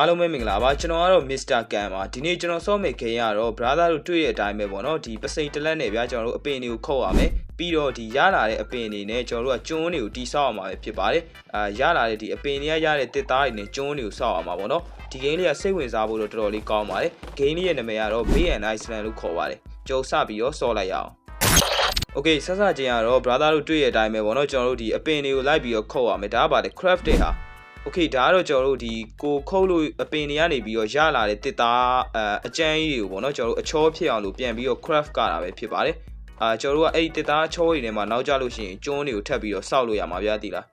အားလုံးပဲမင်္ဂလာပါကျွန်တော်ကတော့ Mr. Kan ပါဒီနေ့ကျွန်တော်စောမယ့် game ကတော့ brother တို့တွေ့တဲ့အတိုင်းပဲပေါ့နော်ဒီပစိန်တလက်နဲ့ဗျာကျွန်တော်တို့အပင်တွေကိုခုတ်ရမယ်ပြီးတော့ဒီရလာတဲ့အပင်တွေနဲ့ကျွန်တော်တို့ကကျွန်းတွေကိုတိဆောက်ရမှာပဲဖြစ်ပါတယ်အာရလာတဲ့ဒီအပင်တွေကရတဲ့တစ်သားတွေနဲ့ကျွန်းတွေကိုဆောက်ရမှာပေါ့နော်ဒီ game လေးကစိတ်ဝင်စားဖို့တော့တော်တော်လေးကောင်းပါတယ် game လေးရဲ့နာမည်ကတော့ Bay and Iceland လို့ခေါ်ပါတယ်ကြိုစပြီးတော့ဆော့လိုက်ရအောင် โอเคဆက်စချင်းကတော့ brother တို့တွေ့ရတဲ့အတိုင်းပဲပေါ့နော်ကျွန်တော်တို့ဒီအပင်တွေကိုလိုက်ပြီးတော့ခုတ်ရမယ်ဒါကပါလေ craft တွေဟာ โอเคဒါကတော့ကျွန်တော်တို့ဒီကိုခုတ်လို့အပင်တွေကနေပြီးတော့ရလာတဲ့တစ်သားအအကျန်းကြီးတွေကိုပေါ့နော်ကျွန်တော်တို့အချောဖြစ်အောင်လို့ပြန်ပြီးတော့ craft ကတာပဲဖြစ်ပါတယ်အာကျွန်တော်တို့ကအဲ့ဒီတစ်သားအချောတွေထဲမှာနောက်ကျလို့ရှိရင်ကျွန်းတွေကိုထပ်ပြီးတော့စောက်လို့ရမှာဗျာတိလား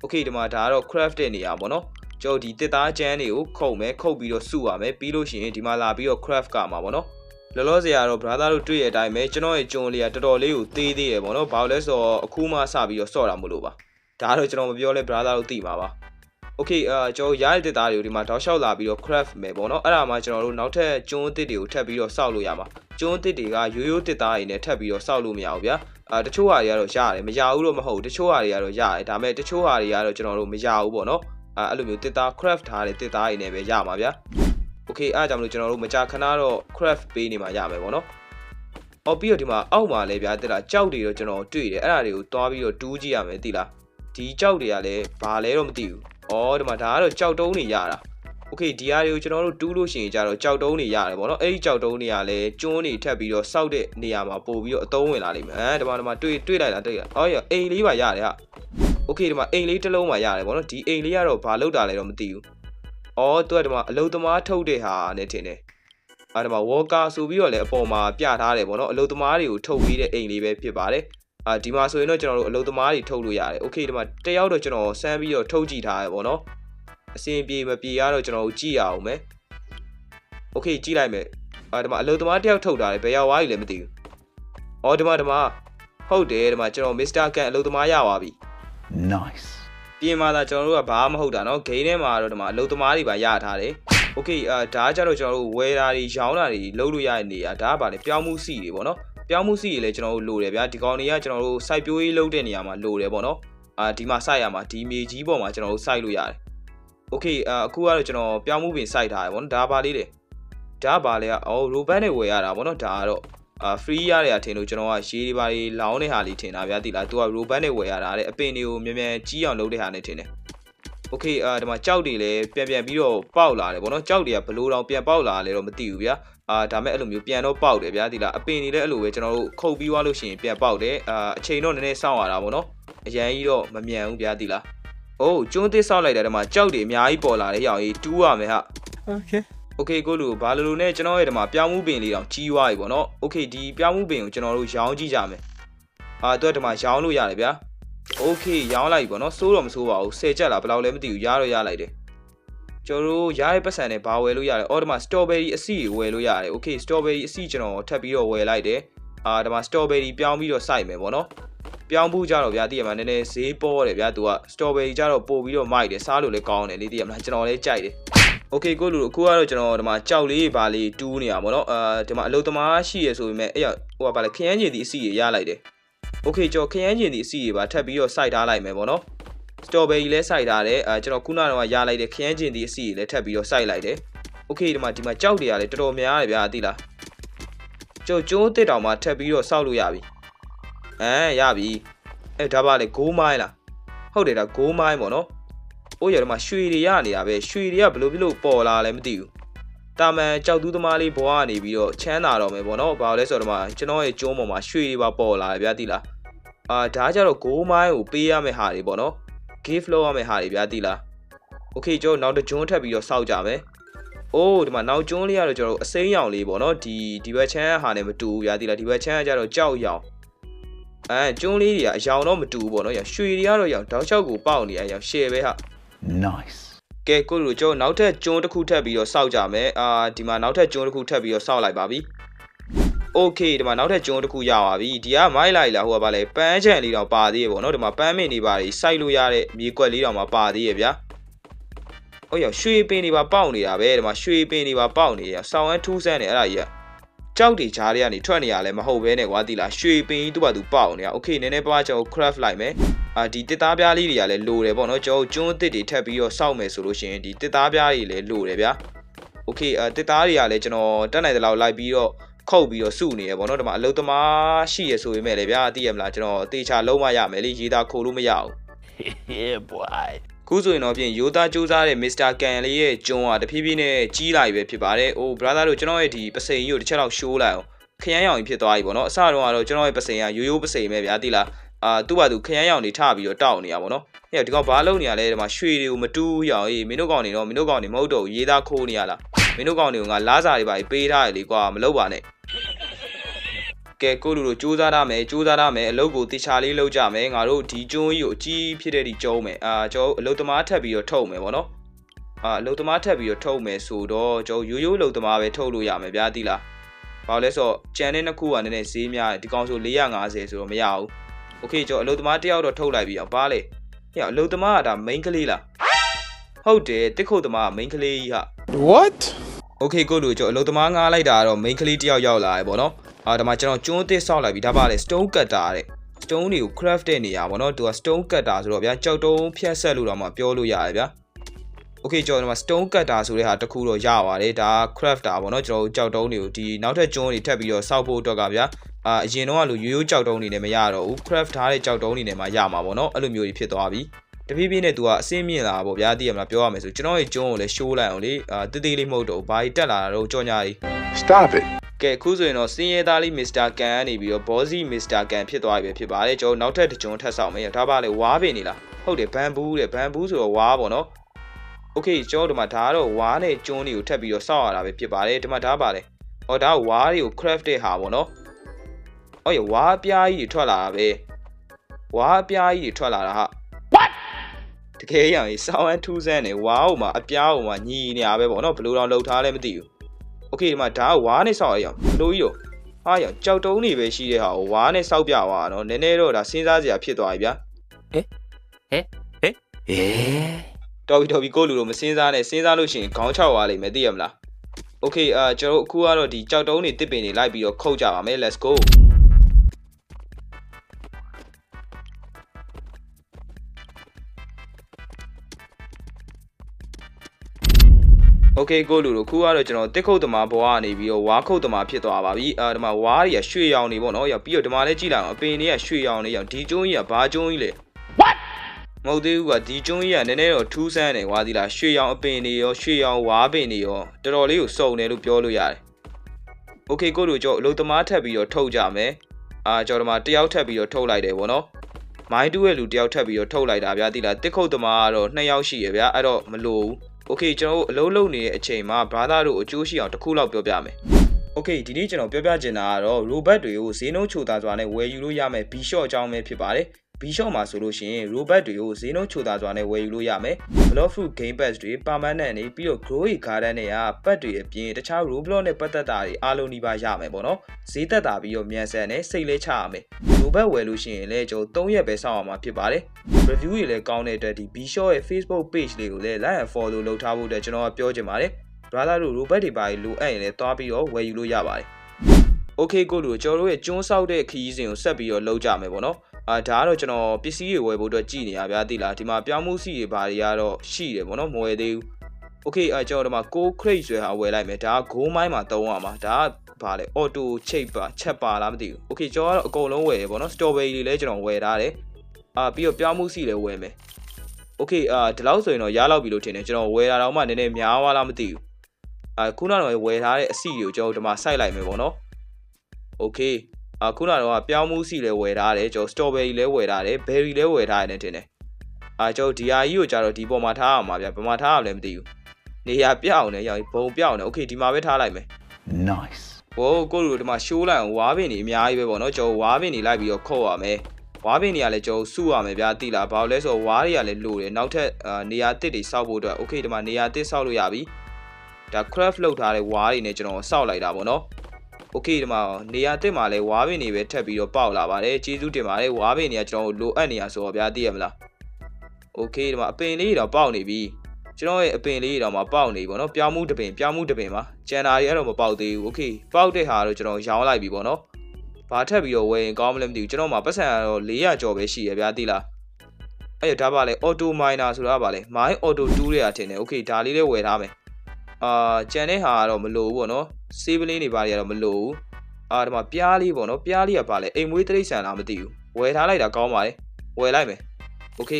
โอเคဒီမှာဒါကတော့ craft တဲ့နေရာပေါ့နော်ကျွန်တော်ဒီတစ်သားကျန်းတွေကိုခုတ်မယ်ခုတ်ပြီးတော့စုရမယ်ပြီးလို့ရှိရင်ဒီမှာလာပြီးတော့ craft ကမှာပေါ့နော် လောလောဆယ်ကတော့ brother တို့တွေ့ရတဲ့အတိုင်းပဲကျွန်တော်ရဲ့ဂျွန်လေးကတော်တော်လေးကိုသေးသေးရယ်ပေါ့နော်ဘာလို့လဲဆိုတော့အခုမှစပြီးတော့စော့တာမလို့ပါဒါကတော့ကျွန်တော်မပြောလဲ brother တို့သိမှာပါ okay အာကျွန်တော်ရတဲ့တက်သားတွေကိုဒီမှာတောက်လျှောက်လာပြီးတော့ craft မယ်ပေါ့နော်အဲ့ဒါမှကျွန်တော်တို့နောက်ထပ်ကျွန်းအစ်စ်တွေကိုထပ်ပြီးတော့စောက်လို့ရမှာကျွန်းအစ်စ်တွေကရိုးရိုးတက်သားတွေနဲ့ထပ်ပြီးတော့စောက်လို့မရဘူးဗျာအာတချို့ဟာတွေကတော့ရတယ်မရဘူးတော့မဟုတ်ဘူးတချို့ဟာတွေကတော့ရတယ်ဒါပေမဲ့တချို့ဟာတွေကတော့ကျွန်တော်တို့မရဘူးပေါ့နော်အာအဲ့လိုမျိုးတက်သား craft ထားတဲ့တက်သားတွေနဲ့ပဲရမှာဗျာ okay အားကြောင့်မလို့ကျွန်တော်တို့မကြာခဏတော့ craft ပေးနေမှာရမယ်ပေါ့နော်။အော်ပြီးတော့ဒီမှာအောက်မှာလည်းဗျာတက်တာကြောက်တွေတော့ကျွန်တော်တွေ့တယ်အဲ့ဒါတွေကိုတွားပြီးတော့တူးကြည့်ရမယ်သိလား။ဒီကြောက်တွေကလည်းဘာလဲတော့မသိဘူး။ အော်ဒီမှာဒါကတော့ကြောက်တုံးတွေရတာ။ okay ဒီဟာတွေကိုကျွန်တော်တို့တူးလို့ရှိရင်ကြတော့ကြောက်တုံးတွေရတယ်ပေါ့နော်။အဲ့ဒီကြောက်တုံးတွေကလည်းကျွန်းတွေထပ်ပြီးတော့စောက်တဲ့နေရာမှာပို့ပြီးတော့အသုံးဝင်လာလိမ့်မယ်။အဲဒီမှာဒီမှာတွေ့တွေ့လိုက်တာတွေ့ရ။အော်ရအိမ်လေးပါရတယ်ဟာ။ okay ဒီမှာအိမ်လေးတစ်လုံးပါရတယ်ပေါ့နော်။ဒီအိမ်လေးကတော့ဘာလောက်တာလဲတော့မသိဘူး။အော်သူကဒီမှာအလုသမားထုတ်တဲ့ဟာနဲ့ထင်တယ်။အာဒီမှာ walker ဆိုပြီးတော့လည်းအပေါ်မှာပြထားတယ်ပေါ့နော်။အလုသမားတွေကိုထုတ်ပြီးတဲ့အိမ်လေးပဲဖြစ်ပါတယ်။ အာဒီမှာဆိုရင်တော့ကျွန်တော်တို့အလုသမားတွေထုတ်လို့ရတယ်။ Okay ဒီမှာတယောက်တော့ကျွန်တော်စမ်းပြီးတော့ထုတ်ကြည့်ထားရပေါ့နော်။အစင်ပြေမပြေရတော့ကျွန်တော်တို့ကြည့်ရအောင်မယ်။ Okay ကြည့်လိုက်မယ်။အာဒီမှာအလုသမားတယောက်ထုတ်တာလေဘယ်ရောက်သွားပြီလဲမသိဘူး။အော်ဒီမှာဒီမှာဟုတ်တယ်ဒီမှာကျွန်တော် Mr. Kan အလုသမားရပါပြီ။ Nice. ပြင်မာသာကျွန်တော်တို့ကဘာမှမဟုတ်တာเนาะဂိမ်းထဲမှာတော့ဒီမှာအလုသမားတွေပါရထားတယ်โอเคအာဒါကကြတော့ကျွန်တော်တို့ဝယ်တာတွေရောင်းတာတွေလုပ်လို့ရတဲ့နေရာဒါကဗာလေပြောင်းမှုစီတွေပေါ့နော် ပြောင်းမှုစီတွေလည်းကျွန်တော်တို့လိုတယ်ဗျာဒီကောင်တွေကကျွန်တော်တို့စိုက်ပျိုးရေးလုပ်တဲ့နေရာမှာလိုတယ်ပေါ့နော်အာဒီမှာစိုက်ရမှာဒီမြေကြီးပေါ်မှာကျွန်တော်တို့စိုက်လို့ရတယ်โอเคအာအခုကတော့ကျွန်တော်ပြောင်းမှုပင်စိုက်ထားတယ်ပေါ့နော်ဒါပါလေးလေဒါပါလေအော်ရိုဘတ်နဲ့ဝယ်ရတာပေါ့နော်ဒါကတော့အာ free ရတဲ့အထင်လို့ကျွန်တော်ကရေးတွေပါလေးလောင်းတဲ့ဟာလေးထင်တာဗျာတိလား तू က robot နဲ့ဝယ်ရတာတဲ့အပင်တွေကိုမြန်မြန်ကြီးအောင်လုပ်တဲ့ဟာနဲ့ထင်တယ်။ Okay အာဒီမှာကြောက်တွေလည်းပြန်ပြန်ပြီးတော့ပေါက်လာတယ်ဗောနော်ကြောက်တွေကဘလို့တောင်ပြန်ပေါက်လာလဲတော့မသိဘူးဗျာ။ အာဒါမဲ့အဲ့လိုမျိုးပြန်တော့ပေါက်တယ်ဗျာဒီလားအပင်တွေလည်းအဲ့လိုပဲကျွန်တော်တို့ခုတ်ပြီးသွားလို့ရှိရင်ပြန်ပေါက်တယ်။အာအချိန်တော့နည်းနည်းစောင့်ရတာဗောနော်။အရန်ကြီးတော့မမြန်ဘူးဗျာဒီလား။အိုးကျွန်းသစ်ဆောက်လိုက်တဲ့တမှာကြောက်တွေအများကြီးပေါ်လာတဲ့ရောင်ကြီးတူးရမယ်ဟာ Okay. ။ Okay ကိုလူဘာလို့လို့နဲ့ကျွန်တော်ရဲ့ဒီမှာပြောင်းမှုပင်လေးတောင်ကြီးသွားပြီဗောနော်။ Okay ဒီပြောင်းမှုပင်ကိုကျွန်တော်တို့ရောင်းကြည့်ကြမယ်။အာသူကဒီမှာရောင်းလို့ရတယ်ဗျာ။ Okay ရောင်းလိုက်ပြီဗောနော်စိုးတော့မစိုးပါဘူး10ချက်လားဘယ်လောက်လဲမသိဘူးရတော့ရလိုက်တယ် ကျွန်တော်တို့ရတဲ့ပတ်စံနဲ့ဘာဝယ်လို့ရတယ်အော်ဒီမှာ strawberry အစီဝယ်လို့ရတယ် Okay strawberry အစီကျွန်တော်ထပ်ပြီးတော့ဝယ်လိုက်တယ်အာဒီမှာ strawberry ပြောင်းပြီးတော့စိုက်မယ်ဗောနော်ပြောင်းဖို့ကြတော့ဗျာတည်ရမှာနည်းနည်းဈေးပေါ်တယ်ဗျာသူက strawberry ကြတော့ပို့ပြီးတော့မိုက်တယ်စားလို့လည်းကောင်းတယ်လေတည်ရမလားကျွန်တော်လည်းကြိုက်တယ် Okay ကိုလူအခုကတော့ကျွန်တော်ဒီမှာကြောက်လေးပါလေးတူးနေတာဗောနော်အာဒီမှာအလုသမားရှိရဆိုပေမဲ့အဲ့ရဟိုကပါလေခရမ်းကျင်ဒီအစီရရလိုက်တယ် Okay ကျွန်တော်ခရမ်းကျင်ဒီအစီတွေပါထပ်ပြီးတော့စိုက်ထားလိုက်မယ်ဗောနော် strawberry လည်းစိုက်ထားတယ်အဲကျွန်တော်ခုနကတော့ရလိုက်တဲ့ခရမ်းကျင်ဒီအစီတွေလည်းထပ်ပြီးတော့စိုက်လိုက်တယ် Okay ဒီမှာဒီမှာကြောက်တွေကလည်းတော်တော်များတယ်ဗျာသိလားကျွန်တော်ကျိုးတစ်တောင်မှထပ်ပြီးတော့စောက်လို့ရပြီအဲရပြီအဲဒါပါလေ6မိုင်းလားဟုတ်တယ်ဒါ6မိုင်းပေါ့နော်အိုးရတော့မှရွှေတွေရနေတာပဲရွှေတွေကဘလို့ဘလို့ပေါ်လာလဲမသိဘူးတာမန်ကြောက်သူးသမားလေးဘွားကနေပြီးတော့ချမ်းသာတော့မယ်ပေါ့နော်ဘာလို့လဲဆိုတော့ဒီမှာကျွန်တော်ရဲ့ကျုံးပေါ်မှာရွှေတွေပါပေါ်လာတယ်ဗျာသိလားအာဒါကြတော့6မိုင်းကိုပေးရမယ့်ဟာတွေပေါ့နော် give flow ရမယ့်ဟာတွေဗျာသိလား okay ကျွန်တော်နောက်တစ်ကျွန်းထပ်ပြီးတော့စောက်ကြမယ်အိုးဒီမှာနောက်ကျွန်းလေးကတော့ကျွန်တော်တို့အစိမ်းရောင်လေးပေါ့နော်ဒီဒီဘက်ချမ်းဟာနဲ့မတူဘူးဗျာသိလားဒီဘက်ချမ်းကကြတော့ကြောက်ရောင်အဲကျွန်းလေးတွေကအရောင်တော့မတူဘူးပေါ့နော်ရွှေတွေကတော့ရောင်တောက်လျှောက်ကိုပေါက်နေရရောင်ရှယ်ပဲဟာ Nice. ကဲကိုလူကျွန်တော်နောက်ထပ်ကျွန်းတစ်ခုထပ်ပြီးတော့စောက်ကြမယ်အာဒီမှာနောက်ထပ်ကျွန်းတစ်ခုထပ်ပြီးတော့စောက်လိုက်ပါပြီ okay ဒီမှာနောက်ထပ်ကျွန်းတစ်ခုရပါပြီဒီကမိုက်လိုက်လာဟိုကဗာလဲပန်းချန်လေးတော့ပါသေးရေပေါ့နော်ဒီမှာပန်းမင်တွေပါတွေစိုက်လို့ရတဲ့မြေကွက်လေးတော့မှပါသေးရေဗျာဟုတ်ရောရွှေပင်တွေပါပေါက်နေတာပဲဒီမှာရွှေပင်တွေပါပေါက်နေရဆောင်းဝန်းထူးဆန်းနေအဲ့ဒါကြီးကကြောက်တွေချားတွေကနေထွက်နေရလဲမဟုတ်ပဲနဲ့ကွာဒီလားရွှေပင်ကြီးသူ့ဘာသူပေါက်နေတာ okay နည်းနည်းပါးကျွန်တော် craft လိုက်မယ်အာဒီတစ်သားပြားလေးတွေကလည်းလိုတယ်ပေါ့နော်ကျွန်တော်ကျွန်းအစ်စ်တွေထပ်ပြီးတော့စောက်မယ်ဆိုလို့ရှိရင်ဒီတစ်သားပြားတွေလည်းလိုတယ်ဗျာ okay အာတစ်သားတွေကလည်းကျွန်တော်တက်နိုင်တဲ့လောက်လိုက်ပြီးတော့ ခုတ်ပြီးတော့စုနေရပေါ့နော်ဒီမှာအလုတ်သမားရှိရဆိုပေမဲ့လည်းဗျာသိရမလားကျွန်တော်တေချာလုံးမရမယ်လေရေးသားခိုးလို့မရဘူး yeah, boy. ခုဆိုရင်တော့ပြင်ရိုးသားစူးစားတဲ့မစ္စတာကန်လေးရဲ့ကျွန်းကတဖြည်းဖြည်းနဲ့ကြီးလာပြီပဲဖြစ်ပါတယ်။အိုး brother တို့ကျွန်တော်ရဲ့ဒီပစိန်ကြီးကိုတစ်ချက်လောက်ရှိုးလိုက်အောင်ခရမ်းရောင်ကြီးဖြစ်သွားပြီပေါ့နော်။အစတုန်းကတော့ကျွန်တော်ရဲ့ပစိန်ကရိုးရိုးပစိန်ပဲဗျာတိလား။အာသူ့ဘာသူခရမ်းရောင်တွေထပြီးတော့တောက်နေရပါတော့။ဟဲ့ဒီကောင်ဘာလုပ်နေရလဲဒီမှာရွှေတွေကိုမတူးရအောင်အေးမင်းတို့ကောင်တွေတော့မင်းတို့ကောင်တွေမဟုတ်တော့ဘူးရေးသားခိုးနေရလား။ မင်းတို့ကောင်တွေကလားစာတွေပါပေးထားရလေကွာမလုပ်ပါနဲ့။ကဲကိုလူတို့စူးစမ်းရမယ်စူးစမ်းရမယ်အလုပ်ကိုတေချာလေးလုပ်ကြမယ်ငါတို့ဒီကျွန်းကြီးကိုအကြီးဖြစ်တဲ့ဒီကျုံးမယ်အာကျွန်တော်အလုပ်သမားထပ်ပြီးတော့ထုတ်မယ်ဗောနော်အာအလုပ်သမားထပ်ပြီးတော့ထုတ်မယ်ဆိုတော့ကျွန်တော်ရိုးရိုးအလုပ်သမားပဲထုတ်လို့ရမယ်ဗျာတိလားဘာလို့လဲဆိုတော့ကြံတဲ့နှစ်ခုကနည်းနည်းဈေးများတယ်ဒီကောင်ဆို450ဆိုတော့မရဘူးโอเคကျွန်တော်အလုပ်သမားတစ်ယောက်တော့ထုတ်လိုက်ပြီအောင်ပါလေဟဲ့အလုပ်သမားကဒါ main ကလေးလားဟုတ်တယ်တစ်ခုတ်သမားက main ကလေးကြီးဟာ what okay ကိုလူကျွန်တော်အလုပ်သမားငားလိုက်တာကတော့ main ကလေးတယောက်ရောက်လာတယ်ဗောနော်အာဒါမှကျွန်တော်ကျွန်းသစ်ဆောက်လိုက်ပြီဒါပါလေ stone cutter တဲ့ stone တွေကို craft တဲ့နေရာဗောနော်သူက stone cutter ဆိုတော့ဗျာကြောက်တုံးဖြတ်ဆက်လို့တော့မှပြောလို့ရတယ်ဗျာ okay ကျွန်တော်ဒီမှာ stone cutter ဆိုတဲ့ဟာတစ်ခုတော့ရပါတယ်ဒါ crafter ဗောနော်ကျွန်တော်ကြောက်တုံးတွေကိုဒီနောက်ထပ်ကျွန်းတွေထပ်ပြီးတော့ဆောက်ဖို့အတွက်ကဗျာအာအရင်တော့ကလိုရိုးရိုးကြောက်တုံးတွေနဲ့မရတော့ဘူး craft ထားတဲ့ကြောက်တုံးတွေနဲ့မှရမှာဗောနော်အဲ့လိုမျိုးတွေဖြစ်သွားပြီ တဖြည်းဖြည်းနဲ့သူကအစင်းမြင့်လာတာပေါ့ဗျာသိရမလားပြောရမယ်ဆိုကျွန်တော်ရဲ့ကျုံးကိုလည်းရှိုးလိုက်အောင်လေအာတေးသေးလေးမဟုတ်တော့ဘာကြီးတက်လာတာတော့ကြောညာကြီး Stop it ကဲအခုဆိုရင်တော့စင်းရဲသားလေး Mr. Kan ကနေပြီးတော့ Bossy Mr. Kan ဖြစ်သွားပြီပဲဖြစ်ပါတယ်ကျွန်တော်နောက်ထပ်တစ်ကြုံထပ်ဆောင်မယ်ဒါပါလေဝါးပင်နေလားဟုတ်တယ်ဘန်ဘူးတဲ့ဘန်ဘူးဆိုတော့ဝါးပေါ့နော် Okay ကျွန်တော်ဒီမှာဒါကတော့ဝါးနဲ့ကျွန်းတွေကိုထပ်ပြီးတော့စောက်ရတာပဲဖြစ်ပါတယ်ဒီမှာဒါပါလေဟောဒါဝါးတွေကို craft တဲ့ဟာပေါ့နော်ဟုတ်ရဝါးအပြားကြီးတွေထွက်လာတာပဲဝါးအပြားကြီးတွေထွက်လာတာဟာ တကယ်ရရင်စောင်းအထူးဆန်းနေဝါးဟိုမှာအပြားဟိုမှာညီနေရပဲပေါ့နော်ဘယ်လိုတော့လှုပ်ထားလဲမသိဘူး โอเคဒီမှာဒါကဝါးနဲ့စောက်ရအောင်လိုကြီးတော့ဟာရကြောက်တုံးနေပဲရှိတဲ့ဟာကိုဝါးနဲ့စောက်ပြသွားတာနော်နည်းနည်းတော့ဒါစဉ်းစားစရာဖြစ်သွားပြီဗျာ Yeah. တော်ပြီတော်ပြီကိုယ့်လူတို့မစဉ်းစားနဲ့စဉ်းစားလို့ရှိရင်ခေါင်းချောက်သွားလိမ့်မယ်သိရမလားโอเคအာကျွန်တော်တို့အခုကတော့ဒီကြောက်တုံးနေတစ်ပင်တွေလိုက်ပြီးတော့ခုတ်ကြပါမယ် let's go ။ Okay ကိုလူတို့ခုကတော့ကျွန်တော်တစ်ခုတ်သမားဘွားကနေပြီးတော့ဝါခုတ်သမားဖြစ်သွားပါပြီ။အာဒီမှာဝါတွေကရွှေရောင်နေပေါ့နော်။ရောက်ပြီးတော့ဒီမှာလည်းကြည့်လိုက်အောင်အပင်တွေကရွှေရောင်နေရောက်ဒီကျုံးကြီးကဘာကျုံးကြီးလဲ။ What မဟုတ်သေးဘူးကဒီကျွန်းကြီးကနည်းနည်းတော့ထူးဆန်းတယ်ကွာဒီလားရွှေရောင်အပင်တွေရောရွှေရောင်ဝါးပင်တွေရောတော်တော်လေးကိုစုံတယ်လို့ပြောလို့ရတယ်။ Okay ကိုတို့ကြောင့်အလုပ်သမားထပ်ပြီးတော့ထုတ်ကြမယ်။အာကျွန်တော်ဒီမှာတယောက်ထပ်ပြီးတော့ထုတ်လိုက်တယ်ဗောနော်။မိုင်းတူးရဲ့လူတယောက်ထပ်ပြီးတော့ထုတ်လိုက်တာဗျာဒီလားတစ်ခုတ်သမားကတော့နှစ်ယောက်ရှိရဗျာအဲ့တော့မလိုဘူး Okay ကျွန်တော်တို့အလုံးလုံးနေတဲ့အချိန်မှာဘာသာတို့အကျိုးရှိအောင်တစ်ခုလောက်ပြောပြမယ်။ Okay ဒီနေ့ကျွန်တော်ပြောပြချင်တာကတော့ robot တွေကိုဈေးနှုန်းချိုသာစွာနဲ့ဝယ်ယူလို့ရမယ် B-shot အကြောင်းပဲဖြစ်ပါတယ်။ B-shot မှာဆိုလို့ရှိရင် robot တွေကိုဈေးနှုန်းချိုသာစွာနဲ့ဝယ်ယူလို့ရမယ်။ Block Fruit Game Pass တွေ permanent တွေပြီးတော့ Grow Garden တွေက ပတ်တွေအပြင်တခြား Roblox နဲ့ပတ်သက်တာတွေအားလုံးဒီပါရမယ်ပေါ့နော်။ဈေးသက်တာပြီးတော့မြန်ဆန်နဲ့စိတ်လဲချရမယ်။ robot ဝယ်လို့ရှိရင်လည်းကျွန်တော်3ရက်ပဲစောင့်ရမှာဖြစ်ပါတယ်။ review တွေလည်းကောင်းတဲ့အတွက်ဒီ B-shot ရဲ့ Facebook page လေးကိုလည်း like and follow လုပ်ထားဖို့အတွက်ကျွန်တော်ကပြောချင်ပါတယ်။ brother တို့ robot တွေပါလိုအပ်ရင်လည်းတွားပြီးတော့ဝယ်ယူလို့ရပါတယ်။ Okay ကိုလူကျွန်တော်တို့ရဲ့ကျွန်းဆောက်တဲ့ခရီးစဉ်ကိုဆက်ပြီးတော့လုပ်ကြမယ်ပေါ့နော်။ အာဒါကတော့ကျွန်တော်ပစ္စည်းတွေဝယ်ဖို့အတွက်ကြည်နေရဗျာသိလားဒီမှာပြောင်းမှုစီတွေဘာတွေကတော့ရှိတယ်ပေါ့နော်မဝယ်သေးဘူး။ Okay အာကျွန်တော်ဒီမှာ6 crate ဆွဲဟာဝယ်လိုက်မယ်ဒါက6မိုင်းမှာသုံးရမှာဒါကဘာလဲ auto shape ပါချက်ပါလားမသိဘူး။ Okay ကျွန်တော်ကတော့အကုန်လုံးဝယ်ရပေါ့နော် strawberry တွေလည်းကျွန်တော်ဝယ်ထားတယ်။အာပြီးတော့ပြောင်းမှုစီလည်းဝယ်မယ်။ Okay အာဒီလောက်ဆိုရင်တော့ရလောက်ပြီလို့ထင်တယ်ကျွန်တော်ဝယ်တာတော့မှနည်းနည်းများသွားလားမသိဘူး။အာခုနကတော့ဝယ်ထားတဲ့အစီကိုကျွန်တော်ဒီမှာစိုက်လိုက်မယ်ပေါ့နော်။ Okay အခုနကတော့ပြောင်းမှုစီလည်းဝယ်ထားတယ်ကျွန်တော် strawberry လည်းဝယ်ထားတယ် berry လည်းဝယ်ထားတယ်ထင်တယ်အာကျွန်တော်ဒီဟာကြီးကိုကြတော့ဒီပေါ်မှာထားအောင်ပါဗျဘယ်မှာထားအောင်လဲမသိဘူးနေရာပြောင်းနေရောင်ဘုံပြောင်းနေ okay ဒီမှာပဲထားလိုက်မယ် Nice. ဟိုကိုလူဒီမှာရှိုးလိုက်အောင်ဝါးပင်တွေအများကြီးပဲပေါ့နော်ကျွန်တော်ဝါးပင်တွေလိုက်ပြီးတော့ခုတ်ရမယ်ဝါးပင်တွေကလည်းကျွန်တော်စုရမယ်ဗျာတိလားဘာလို့လဲဆိုတော့ဝါးတွေကလည်းလိုတယ်နောက်ထပ်အာနေရာတစ်တွေစောက်ဖို့အတွက် okay ဒီမှာနေရာတစ်စောက်လို့ရပြီဒါ craft လုပ်ထားတဲ့ဝါးတွေနဲ့ကျွန်တော်စောက်လိုက်တာပေါ့နော် okay ဒီမှာနေရာတစ်မှာလဲဝါပင်တွေပဲထပ်ပြီးတော့ပေါက်လာပါတယ်ကျေးဇူးတင်ပါတယ်ဝါပင်တွေကကျွန်တော်တို့လိုအပ်နေရဆိုတော့ဗျာသိရမလား okay ဒီမှာအပင်လေးတွေတော့ပေါက်နေပြီကျွန်တော်ရဲ့အပင်လေးတွေတော့မပေါက်နေပြီပေါ့နော်ပြောင်းမှုတပင်ပြောင်းမှုတပင်ပါကျန်တာတွေအဲ့တော့မပေါက်သေးဘူး okay ပေါက်တဲ့ဟာတော့ကျွန်တော်ရောင်းလိုက်ပြီပေါ့နော်ဘာထပ်ပြီးတော့ဝယ်ရင်ကောင်းမလဲမသိဘူးကျွန်တော်မှာပတ်စံကတော့400ကျော်ပဲရှိရဗျာသိလားအဲ့ဒါပါလေ auto miner ဆိုတာပါလေ mine auto 2တွေကထင်တယ် okay ဒါလေးလေးဝယ်ထားမယ် အာကြံတဲ့ဟာကတော့မလိုဘူးပေါ့နော် save လေးတွေပါတွေကတော့မလိုဘူးအာဒီမှာပြားလေးပေါ့နော်ပြားလေးကပါလေအိမ်မွေးတိရစ္ဆာန်လားမသိဘူးဝယ်ထားလိုက်တာကောင်းပါလေဝယ်လိုက်မယ်โอเค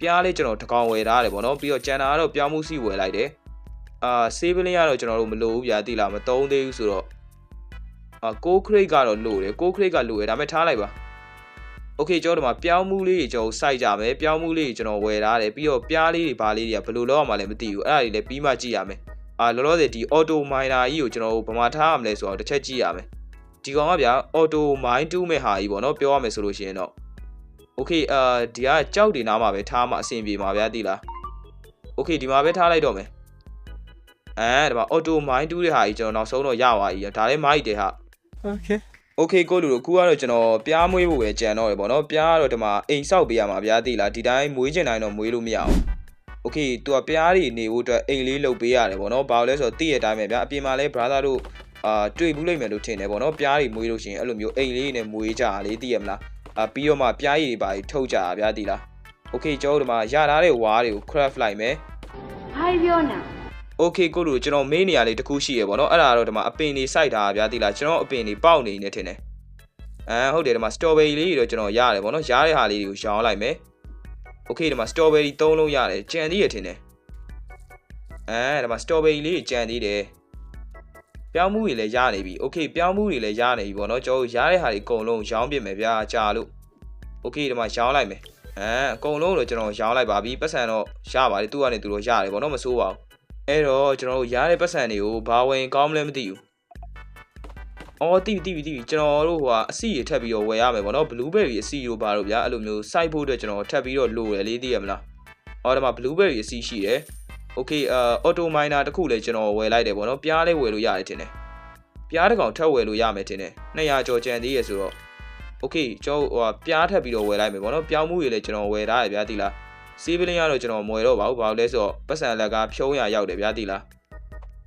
ပြားလေးကျွန်တော်တကောင်ဝယ်ထားတယ်ပေါ့နော်ပြီးတော့ကြံတာကတော့ပြောင်းမှုစီဝယ်လိုက်တယ်အာ save လေးကတော့ကျွန်တော်တို့မလိုဘူးဗျာတိလားမသုံးသေးဘူးဆိုတော့အာကိုခရိတ်ကတော့လိုတယ်ကိုခရိတ်ကလိုတယ်ဒါပေမဲ့ထားလိုက်ပါโอเคကျွန်တော်တို့မှာပြောင်းမှုလေးတွေကျွန်တော်စိုက်ကြမယ်ပြောင်းမှုလေးတွေကျွန်တော်ဝယ်ထားတယ်ပြီးတော့ပြားလေးတွေဘာလေးတွေကဘယ်လိုလုပ်အောင်မလဲမသိဘူးအဲ့ဒါတွေလည်းပြီးမှကြည့်ရမယ် အာလောလောဆယ်ဒီ auto miner ကြီးကိုကျွန်တော်ဗမာထားရမလဲဆိုတော့တစ်ချက်ကြည့်ရမယ်ဒီကောင်ကဗျာ auto mine 2မဲ့ဟာကြီးပေါ့နော်ပြောရမယ်ဆိုလို့ရှိရင်တော့ okay အာဒီကကြောက်တင်နာမှာပဲထားမှာအဆင်ပြေမှာဗျာတိလား okay ဒီမှာပဲထားလိုက်တော့မယ်အဲဒါပါ auto mine 2တဲ့ဟာကြီးကျွန်တော်နောက်ဆုံးတော့ရပါပြီဒါလည်းမိုက်တယ်ဟာ okay okay ကိုလူတို့ခုကတော့ကျွန်တော်ပြားမွေးဖို့ပဲကြံတော့တယ်ပေါ့နော်ပြားကတော့ဒီမှာအိမ်ဆောက်ပေးရမှာဗျာတိလားဒီတိုင်းမွေးကျင်တိုင်းတော့မွေးလို့မရဘူး โอเคသူကပြားတွေနေဖို့အတွက်အိမ်လေးလုပ်ပေးရတယ်ပေါ့နော်ဘာလို့လဲဆိုတော့တိရတိုင်းပဲဗျာအပြင်မှာလဲ brother တို့အာတွေ့ဘူးလိမ့်မယ်လို့ထင်တယ်ပေါ့နော်ပြားတွေမွေးလို့ရှိရင်အဲ့လိုမျိုးအိမ်လေးနဲ့မွေးကြတာလေးသိရမလားအာပြီးတော့မှပြားရည်တွေပါထုတ်ကြတာဗျာတိလားโอเคကျွန်တော်တို့ဒီမှာရထားတဲ့ဝါးတွေကို craft လိုက်မယ် ဘာပြောနေ โอเคကိုလူကျွန်တော်မေးနေရလေးတစ်ခုရှိရပေါ့နော်အဲ့ဒါတော့ဒီမှာအပင်တွေစိုက်တာဗျာတိလားကျွန်တော်အပင်တွေပေါက်နေနေထင်တယ်အဲဟုတ်တယ်ဒီမှာ strawberry လေးတွေတော့ကျွန်တော်ရတယ်ပေါ့နော်ရတဲ့ဟာလေးတွေကိုရောင်းလိုက်မယ် โอเคဒီမှာ strawberry ၃လုံးရတယ်ကြံသေးရထင်တယ်အဲဒီမှာ strawberry လေးကြံသေးတယ်ပြောင်းမှုတွေလည်းရနေပြီโอเคပြောင်းမှုတွေလည်းရနေပြီပေါ့နော်ကျွန်တော်ရတဲ့ဟာတွေအကုန်လုံးရောင်းပြမယ်ဗျာကြာလို့โอเคဒီမှာရောင်းလိုက်မယ်အဲအကုန်လုံးတော့ကျွန်တော်ရောင်းလိုက်ပါပြီပတ်စံတော့ရပါတယ်သူကနေသူတော့ရတယ်ပေါ့နော်မဆိုးပါဘူး အဲ့တော့ကျွန်တော်တို့ရတဲ့ပတ်စံတွေကိုဘာဝင်ကောင်းမလဲမသိဘူး။ အော်တိတိတိတိကျွန်တော်တို့ဟိုကအစီရထပ်ပြီးတော့ဝယ်ရမယ်ပေါ့နော် blueberry အစီတို့ဘာလို့ဗျာအဲ့လိုမျိုးစိုက်ဖို့အတွက်ကျွန်တော်ထပ်ပြီးတော့လိုတယ်လေးသိရမလား။အော်ဒီမှာ blueberry အစီရှိတယ်။ Okay အာ auto miner တစ်ခုလည်းကျွန်တော်ဝယ်လိုက်တယ်ပေါ့နော်ပြားလေးဝယ်လို့ရတယ်ထင်တယ်။ပြားတစ်ကောင်ထပ်ဝယ်လို့ရမယ်ထင်တယ်။200ကျော်ကျန်သေးရဆိုတော့ Okay ကျွန်တော်ဟိုပြားထပ်ပြီးတော့ဝယ်လိုက်မယ်ပေါ့နော်။ပြောင်းမှုတွေလည်းကျွန်တော်ဝယ်ထားရဗျာတိလား။ စီးပလင်းကတော့ကျွန်တော်မွယ်တော့ပါဘူးဘာလို့လဲဆိုတော့ပတ်စံလက်ကဖြုံးရရောက်တယ်ဗျာတိလား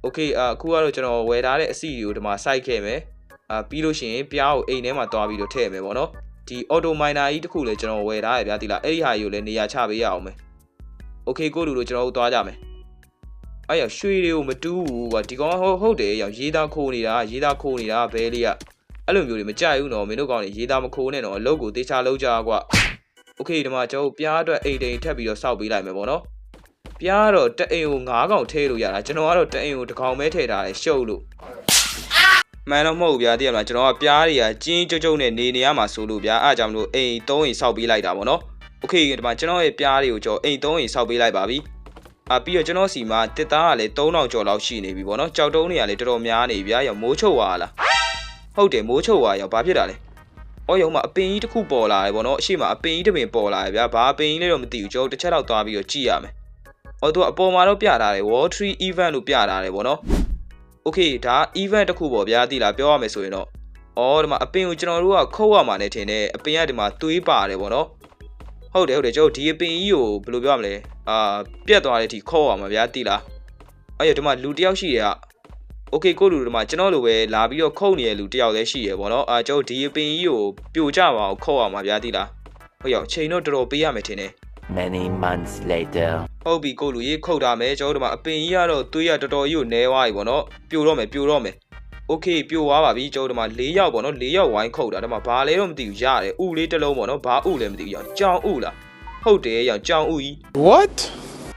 โอเคအခုကတော့ကျွန်တော်ဝယ်ထားတဲ့အစီတွေကိုဒီမှာစိုက်ခဲ့မယ် အာပြီးလို့ရှိရင်ပြားကိုအိမ်ထဲမှာတွားပြီးတော့ထည့်မယ်ပေါ့နော်ဒီ auto miner ကြီးတစ်ခုလည်းကျွန်တော်ဝယ်ထားရဗျာဒီလားအဲ့ဒီဟာကြီးကိုလည်းနေရာချပေးရအောင်မယ် okay ကိုလူတို့ကျွန်တော်တို့တွားကြမယ်အဲ့ရရွှေတွေကိုမတူးဘူးကွာဒီကောင်ဟုတ်ဟုတ်တယ်ရောင်ရေးသားခိုးနေတာရေးသားခိုးနေတာဘဲလေးကအဲ့လိုမျိုးတွေမကြိုက်ဘူးနော်မင်းတို့ကောင်တွေရေးသားမခိုးနဲ့နော်အလုပ်ကိုတေချာလုပ်ကြကွာ okay ဒီမှာကျွန်တော်ပြားအတွက်အိမ်တိန်ထပ်ပြီးတော့စောက်ပေးလိုက်မယ်ပေါ့နော်ပြားတော့တအိမ်ကို9កောင်ထည့်လို့ရတာကျွန်တော်ကတော့တအိမ်ကိုတစ်ကောင်ပဲထည့်ထားတယ်ရှုပ်လို့ မှန်တော့မဟုတ်ဘူးဗျာသိရမလားကျွန်တော်ကပြားတွေကကျင်းကျုပ်ကျုပ်နဲ့နေနေရမှာဆိုလို့ဗျာအားကြောင့်မလို့အိမ်3အိမ်စောက်ပေးလိုက်တာပေါ့နော်โอเคဒီမှာကျွန်တော်ရဲ့ပြားတွေကိုကျွန်တော်အိမ်3အိမ်စောက်ပေးလိုက်ပါပြီအာပြီးတော့ကျွန်တော်စီမှာတစ်သားကလည်း3000ကျော်လောက်ရှိနေပြီပေါ့နော်ကြောက်တုံးတွေကလည်းတော်တော်များနေပြီဗျာရောမိုးချုပ်သွားလားဟုတ်တယ်မိုးချုပ်သွားရောဘာဖြစ်တာလဲ အော်ရုံမှာအပင်ကြီးတစ်ခုပေါ်လာတယ်ဗောနော်အရှိမအပင်ကြီးတစ်ပင်ပေါ်လာတယ်ဗျာဘာအပင်ကြီးလဲတော့မသိဘူးကျွန်တော်တစ်ချက်တော့သွားပြီးတော့ကြည့်ရမယ်။အော်သူကအပေါ်မှာတော့ပြထားတယ် Wall Tree Event လို့ပြထားတယ်ဗောနော်။ okay ဒါ event တစ်ခုပေါ့ဗျာသိလားပြောရမယ်ဆိုရင်တော့အော်ဒီမှာအပင်ကိုကျွန်တော်တို့ကခုတ်ရမှာနဲ့ထင်တယ်အပင်ကဒီမှာသွေးပါတယ်ပေါ့နော်ဟုတ်တယ်ဟုတ်တယ်ကျွန်တော်ဒီအပင်ကြီးကိုဘယ်လိုပြောရမလဲအာပြက်သွားတဲ့အထိခုတ်ရမှာဗျာသိလားအဲ့ရဒီမှာလူတယောက်ရှိတယ်က okay ကိုလူဒီမှာကျွန်တော်လိုပဲလာပြီးတော့ခုတ်နေတဲ့လူတယောက်လည်းရှိရပေါ့နော်အာကျွန်တော်ဒီအပင်ကြီးကိုပြိုကျပါအောင်ခုတ်ရမှာဗျာသိလားဟုတ်ရောချိန်တော့တော်တော်ပေးရမယ်ထင်တယ် Many months later. ဟုတ်ပြီကိုလူကြီးခုတ်တာမယ်ကျွန်တော်တို့မှာအပင်ကြီးကတော့သွေးရတော်တော်ကြီးကိုနဲသွားပြီပေါ့နော်ပြိုတော့မယ်ပြိုတော့မယ်โอเคပြိုသွားပါပြီကျွန်တော်တို့မှာ၄ယောက်ပေါ့နော်၄ယောက်ဝိုင်းခုတ်တာဒါမှဘာလဲတော့မသိဘူးရတယ်ဥလေးတစ်လုံးပေါ့နော်ဘာဥလဲမသိဘူးရောကြောင်ဥလားဟုတ်တယ်ရောကြောင်ဥကြီး What?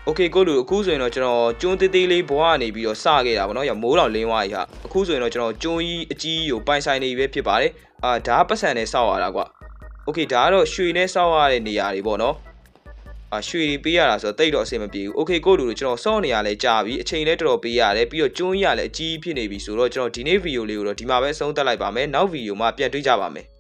โอเคကိုလူအခုဆိုရင်တော့ကျွန်တော်ကျွန်းသေးသေးလေးဘွားကနေပြီးတော့စခဲ့တာဗောနော်ရမိုးတော်လင်းသွားပြီဟာအခုဆိုရင်တော့ကျွန်တော်ကျွန်းကြီးအကြီးကိုပိုင်ဆိုင်နေပြီပဲဖြစ်ပါတယ်အာဒါပတ်စံနဲ့စောက်ရတာကွာโอเคဒါကတော့ရွှေနဲ့စောက်ရတဲ့နေရာတွေဗောနော်အာ ရွှေတွေပေးရတာဆိုတော့တိတ်တော့အဆင်မပြေဘူး။ Okay ကိုလူတို့ကျွန်တော်စောင့်နေရလဲကြာပြီအချိန်လဲတော်တော်ပေးရတယ်ပြီးတော့ကျွန်းရလဲအကြီးဖြစ်နေပြီဆိုတော့ကျွန်တော်ဒီနေ့ဗီဒီယိုလေးကိုတော့ဒီမှာပဲဆုံးသက်လိုက်ပါမယ်။နောက်ဗီဒီယိုမှာပြန်တွေ့ကြပါမယ်။